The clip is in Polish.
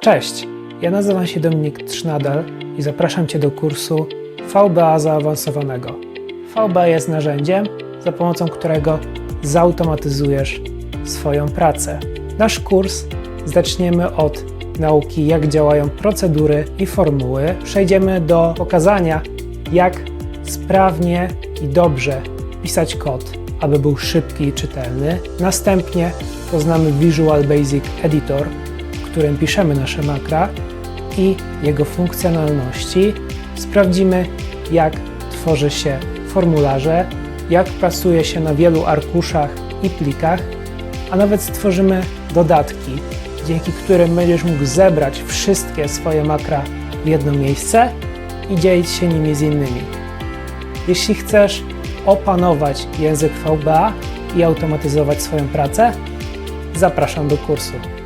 Cześć, ja nazywam się Dominik Trznadel i zapraszam Cię do kursu VBA zaawansowanego. VBA jest narzędziem, za pomocą którego zautomatyzujesz swoją pracę. Nasz kurs zaczniemy od nauki, jak działają procedury i formuły. Przejdziemy do pokazania, jak sprawnie i dobrze pisać kod, aby był szybki i czytelny. Następnie poznamy Visual Basic Editor, którym piszemy nasze makra i jego funkcjonalności. Sprawdzimy, jak tworzy się formularze, jak pracuje się na wielu arkuszach i plikach, a nawet stworzymy dodatki, dzięki którym będziesz mógł zebrać wszystkie swoje makra w jedno miejsce i dzielić się nimi z innymi. Jeśli chcesz opanować język VBA i automatyzować swoją pracę, zapraszam do kursu.